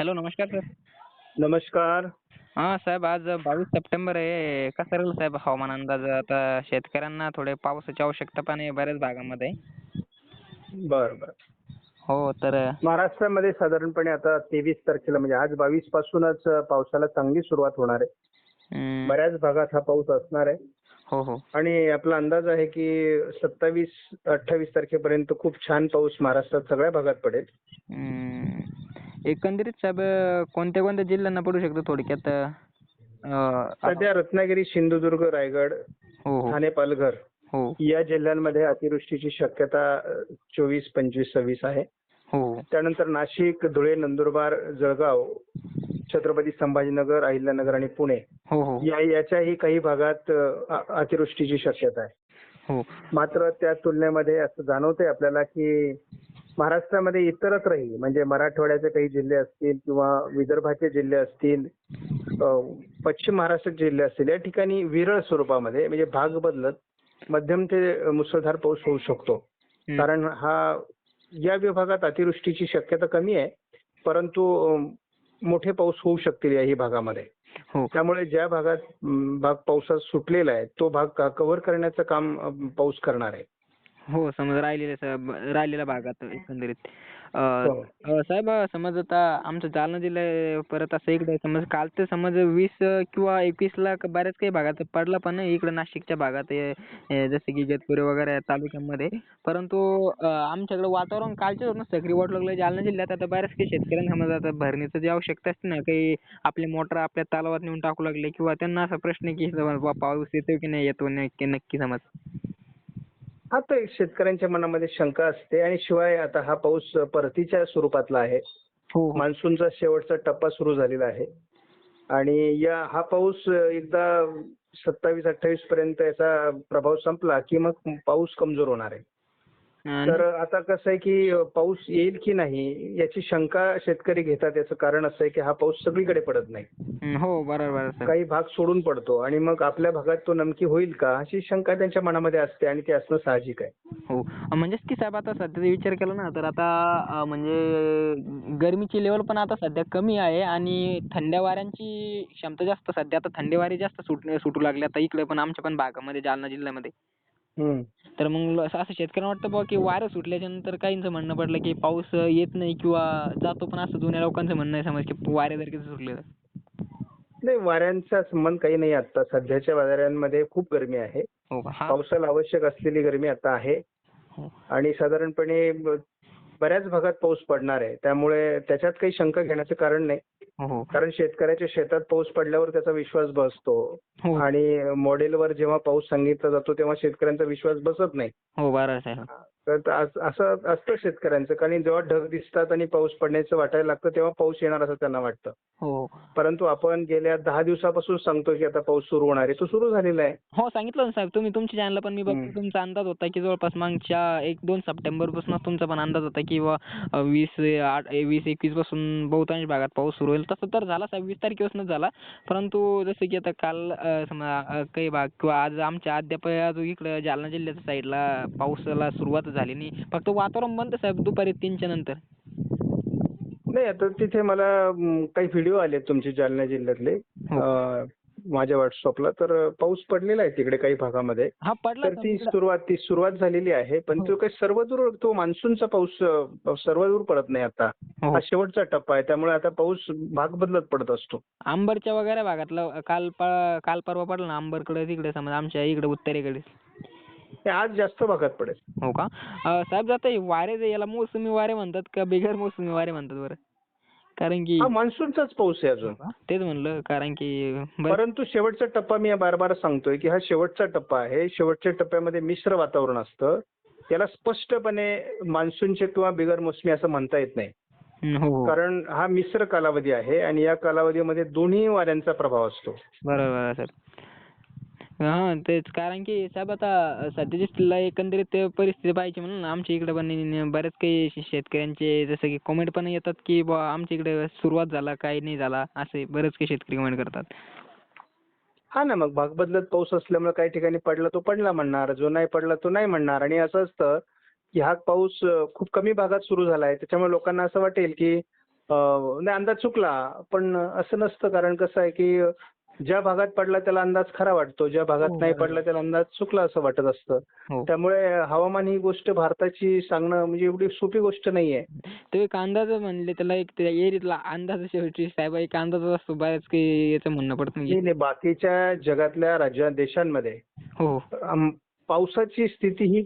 Hello नमस्कार sir. नमस्कार. हां साहेब आज बावीस सप्टेंबर आहे. कसा राहील साहेब हवामान अंदाज? आता शेतकऱ्यांना थोडे पावसाची आवश्यकता पण आहे बऱ्याच भागामध्ये. बर बर. हो तर महाराष्ट्रामध्ये साधारणपणे आता तेवीस तारखेला म्हणजे आज बावीस पासूनच पावसाला चांगली सुरुवात होणार आहे. हम्म, बऱ्याच भागात हा पाऊस असणार आहे. हो हो. आणि आपला अंदाज आहे की सत्तावीस अठ्ठावीस तारखेपर्यंत खूप छान पाऊस महाराष्ट्रात सगळ्या भागात पडेल. हम्म, एकंदरीत साहेब कोणत्या कोणत्या जिल्ह्यांना पडू शकतो थोडक्यात? अं, सध्या रत्नागिरी सिंधुदुर्ग रायगड हो हो. ठाणे पालघर हो. या जिल्ह्यांमध्ये अतिवृष्टीची शक्यता चोवीस पंचवीस सव्वीस आहे. हो. त्यानंतर नाशिक धुळे नंदुरबार जळगाव छत्रपती संभाजीनगर अहिल्यानगर आणि पुणे हो हो. या याच्याही काही भागात अतिवृष्टीची शक्यता आहे. मात्र त्या तुलनेमध्ये असं जाणवतंय आपल्याला की महाराष्ट्रामध्ये इतरत्रही म्हणजे मराठवाड्याचे काही जिल्हे असतील किंवा विदर्भाचे जिल्हे असतील पश्चिम महाराष्ट्राचे जिल्हे असतील या ठिकाणी विरळ स्वरूपामध्ये म्हणजे भाग बदलत मध्यम ते मुसळधार पाऊस होऊ शकतो. कारण हा या विभागात अतिवृष्टीची शक्यता कमी आहे परंतु मोठे पाऊस होऊ शकतील याही भागामध्ये. हो. त्यामुळे ज्या भागात भाग पावसात सुटलेला आहे तो भाग कव्हर करण्याचं काम पाऊस करणार आहे. हो समज राहिलेल्या राहिलेल्या भागात एकंदरीत. अं, हो. साहेब समज आता आमचं जालना जिल्हा आहे, परत असं इकडे समज काल ते समज वीस किंवा एकवीसला क- बऱ्याच काही भागात पडला पण इकडे नाशिकच्या भागात जसे की इगतपुरी वगैरे तालुक्यामध्ये. परंतु आमच्याकडे वातावरण कालच्याच होतं सक्रिय वाटू लागलं जालना जिल्ह्यात आता बऱ्याच काही शेतकऱ्यांना समज आता भरणीचं जी आवश्यकता असते ना काही आपले मोटर आपल्या तलावात नेऊन टाकू लागले किंवा त्यांना असा प्रश्न की समज बा पाऊस येतो की नाही? येतो नक्की नक्की समज. हा तर एक शेतकऱ्यांच्या मनामध्ये शंका असते आणि शिवाय आता हा पाऊस परतीच्या स्वरूपातला आहे. हो. मान्सूनचा शेवटचा टप्पा सुरू झालेला आहे. आणि या हा पाऊस एकदा सत्तावीस अठ्ठावीस पर्यंत याचा प्रभाव संपला की मग पाऊस कमजोर होणार आहे. तर आता कसं आहे की पाऊस येईल की नाही याची शंका शेतकरी घेतात. याचं कारण असं आहे की हा पाऊस सगळीकडे पडत नाही. हो बरोबर काही भाग सोडून पडतो आणि मग आपल्या भागात तो नमकी होईल का अशी शंका त्यांच्या मनामध्ये असते आणि ते असणं साहजिक आहे. हो म्हणजेच की साहेब आता सध्या विचार केला ना तर आता म्हणजे गरमीची लेवल पण आता सध्या कमी आहे आणि थंड्या वाऱ्यांची क्षमता जास्त. सध्या आता थंडी वारे जास्त सुट सुटू लागले. आता इकडे पण आमच्या पण भागामध्ये जालना जिल्ह्यामध्ये. तर मग असं असं शेतकऱ्यांना वाटतं बुवा की वारं सुटल्याच्या नंतर काहींचं म्हणणं पडलं की पाऊस येत नाही किंवा जातो पण असं जुन्या लोकांचं म्हणणं आहे समज की वारे जर किती सुटले तर. नाही वाऱ्यांचा संबंध काही नाही आता. सध्याच्या वाऱ्यांमध्ये खूप गरमी आहे. हो का? हा. पावसाला आवश्यक असलेली गरमी आता आहे. हो. आणि साधारणपणे ब- बऱ्याच भागात पाऊस पडणार आहे. त्यामुळे त्याच्यात काही शंका घेण्याचं कारण नाही. कारण शेतकऱ्याच्या शेतात पाऊस पडल्यावर त्याचा विश्वास बसतो. हो. आणि मॉडेलवर जेव्हा पाऊस सांगितला जातो तेव्हा शेतकऱ्यांचा विश्वास बसत नाही. हो. तर अस- असं असतं शेतकऱ्यांचं. कारण जेव्हा ढग दिसतात आणि पाऊस पडण्याचं वाटायला लागतं तेव्हा पाऊस येणार असं त्यांना वाटतं. हो. परंतु आपण गेल्या दहा दिवसापासून सांगतो की आता पाऊस सुरू होणार आहे. तो सुरू झालेला आहे. हो सांगितलं ना साहेब. तुम्ही तुमच्या चॅनलला पण मी बघतो. तुमचा अंदाज होता की जवळपास मागच्या एक दोन सप्टेंबर पासूनच तुमचा पण अंदाज होता की वीस वीस एकवीसपासून बहुतांश भागात पाऊस सुरू होईल. तसं तर झाला साहेब. वीस तारखेपासूनच झाला. परंतु जसं की आता काल समजा काही भाग किंवा आज आमच्या अद्याप इकडं जालना जिल्ह्याच्या साईडला पावसाला सुरुवात झाली नाही. फक्त वातावरण बनतं साहेब दुपारी तीनच्या नंतर. नाही आता तिथे मला म, काही व्हिडिओ आले तुमचे जालना जिल्ह्यातले. हो. अं, माझ्या व्हॉट्सअपला तर पाऊस पडलेला आहे तिकडे काही भागामध्ये. हा पडला तर ती. सुरुवात ती सुरुवात झालेली आहे. पण हो. तो काही सर्वदूर तो मान्सूनचा पाऊस अं, सर्वदूर पडत नाही आता. हो. हा शेवटचा टप्पा आहे. त्यामुळे आता पाऊस भाग बदलत पडत असतो. अंबरच्या वगैरे भागातला काल प- काल परवा पडला ना अंबरकडे तिकडे समजा आमच्या इकडे उत्तरेकडे. ते आज जास्त भागात पडेल. हो का? साहेब आता हे वारे जे याला मोसमी वारे म्हणतात का बिगर मोसमी वारे म्हणतात बरं? कारण की हा मान्सूनचाच पाऊस आहे अजून. तेच म्हणलं कारण की परंतु शेवटचा टप्पा मी बार बार सांगतोय की हा शेवटचा टप्पा आहे. शेवटच्या टप्प्यामध्ये मिश्र वातावरण असतं. त्याला स्पष्टपणे मान्सूनचे किंवा बिगर मोसमी असं म्हणता येत नाही. हं, हो हो कारण हा मिश्र कालावधी आहे आणि या कालावधीमध्ये दोन्ही वाऱ्यांचा प्रभाव असतो. बरोबर सर. हा तेच. कारण की साहेब आता सध्याची स्थितीला एकंदरीत परिस्थिती पाहायची म्हणून आमच्या इकडे पण बरेच काही शेतकऱ्यांचे जसं की कमेंट पण येतात की बुवा आमच्या इकडे सुरुवात झाला काही नाही झाला असे बरेच काही शेतकरी कमेंट करतात. हा ना मग भाग बदलत पाऊस असल्यामुळे काही ठिकाणी पडला तो पडला म्हणणार जो नाही पडला तो नाही म्हणणार. आणि असं असतं की हा पाऊस खूप कमी भागात सुरू झालाय त्याच्यामुळे लोकांना असं वाटेल की नाही अंदाज चुकला पण असं नसतं. कारण कसं आहे की ज्या भागात पडला त्याला अंदाज खरा वाटतो ज्या भागात हो, नाही. पडला त्याला अंदाज चुकला असं वाटत असतं. हो. त्यामुळे हवामान ही गोष्ट भारताची सांगणं म्हणजे एवढी सोपी गोष्ट नाहीये. तो एक अंदाज म्हणले त्याला एक एरियातला अंदाज शेवटी साहेब एक अंदाज असतो बऱ्याच काही याचं म्हणणं पडतं नाही नाही, बाकीच्या जगातल्या राज्या देशांमध्ये हो. पावसाची स्थिती ही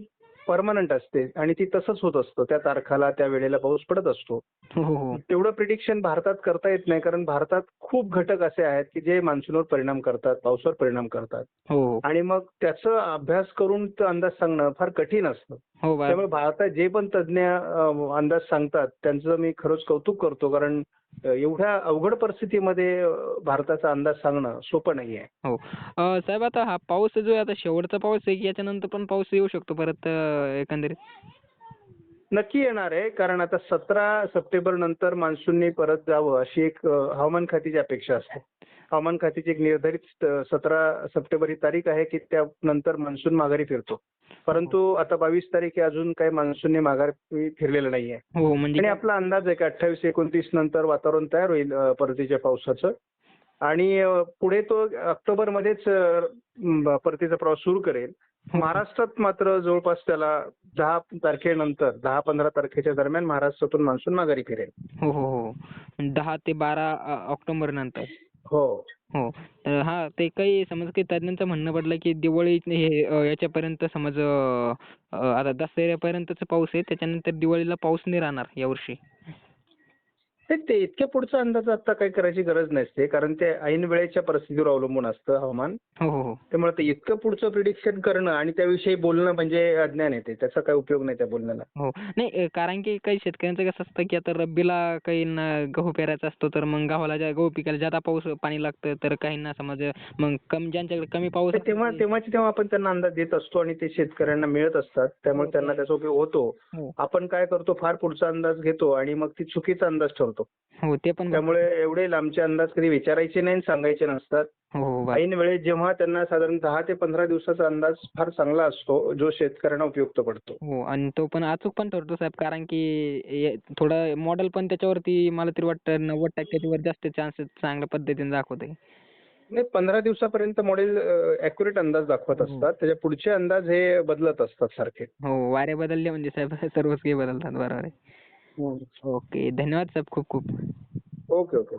परमनंट असते आणि ती तसंच होत असतं. त्या तारखाला त्या वेळेला पाऊस पडत असतो. हो हो. तेवढं प्रिडिक्शन भारतात करता येत नाही कारण भारतात खूप घटक असे आहेत की जे मान्सूनवर परिणाम करतात पावसावर परिणाम करतात. हो. आणि मग त्याचा अभ्यास करून तो अंदाज सांगणं फार कठीण असतं. त्यामुळे भारतात जे पण तज्ज्ञ अंदाज सांगतात त्यांचं मी खरंच कौतुक करतो कारण एवढ्या अवघड परिस्थितीमध्ये भारताचा अंदाज सांगणं सोपं नाहीये. हो. अं, साहेब आता हा पाऊस जो आहे आता शेवटचा पाऊस आहे की याच्यानंतर पण पाऊस येऊ शकतो परत एकंदरीत? नक्की येणार आहे कारण आता सतरा सप्टेंबर नंतर मान्सूनने परत जावं अशी एक हवामान खात्याची अपेक्षा असते. हवामान खात्याची एक निर्धारित सतरा सप्टेंबर ही तारीख आहे की त्यानंतर मान्सून माघारी फिरतो. परंतु आता बावीस तारीख आहे अजून काही मान्सूनने माघारी फिरलेलं नाहीये. हो म्हणजे आणि आपला अंदाज आहे की अठ्ठावीस एकोणतीस नंतर वातावरण तयार होईल परतीच्या पावसाचं. आणि पुढे तो ऑक्टोबर मध्येच परतीचा प्रवास सुरू करेल. महाराष्ट्रात मात्र जवळपास त्याला दहा तारखेनंतर दहा पंधरा तारखेच्या दरम्यान महाराष्ट्रातून मान्सून माघारी फिरेल. हो हो हो. दहा ते बारा ऑक्टोबर नंतर. हो. हो. हा ते काही समज काही तज्ञांचं म्हणणं पडलं की दिवाळी हे याच्यापर्यंत समज आता दसऱ्यापर्यंतच पाऊस आहे त्याच्यानंतर दिवाळीला पाऊस नाही राहणार यावर्षी ते ते इतक्या पुढचा अंदाज आता काही करायची गरज नसते कारण ते ऐन वेळेच्या परिस्थितीवर अवलंबून असतं हवामान. हो हो हो. त्यामुळे ते इतकं पुढचं प्रिडिक्शन करणं आणि त्याविषयी बोलणं म्हणजे अज्ञान येते त्याचा काही उपयोग नाही त्या बोलण्याला. हो. नाही कारण की काही शेतकऱ्यांचं कसं असतं की आता रब्बीला काहींना गहू पेरायचा असतो तर मग गव्हाला ज्या गहू पिकाला ज्यादा पाऊस पाणी लागतं तर काहींना समज मग कमी ज्यांच्याकडे कमी पाऊस तर तेव्हा तेव्हाची तेव्हा आपण त्यांना अंदाज देत असतो आणि ते शेतकऱ्यांना मिळत असतात. त्यामुळे त्यांना त्याचा उपयोग होतो. हो. आपण काय करतो? फार पुढचा अंदाज घेतो आणि मग ती चुकीचा अंदाज ठरतो हो ते पण बरोबर. त्यामुळे एवढे लांबचे अंदाज कधी विचारायचे नाही आणि सांगायचे नसतात. हो हो ऐन वेळेत जेव्हा त्यांना साधारण दहा ते पंधरा दिवसाचा अंदाज फार चांगला असतो जो शेतकऱ्यांना उपयुक्त पडतो. हो आणि तो पण अचूक पण ठरतो साहेब कारण की हे थोडं मॉडेल पण त्याच्यावरती मला तरी वाटतं नव्वद टक्क्याच्या वर जास्त चान्सेस चांगल्या पद्धतीने दाखवते नाही पंधरा दिवसापर्यंत मॉडेल अॅक्युरेट अंदाज दाखवत हो. असतात. त्याच्या पुढचे अंदाज हे बदलत असतात सारखे. हो वारे बदलले म्हणजे साहेब सर्वच काही बदलतात बरोबर आहे. हो, हो. ओके. धन्यवाद साहेब खूप खूप. Okay okay.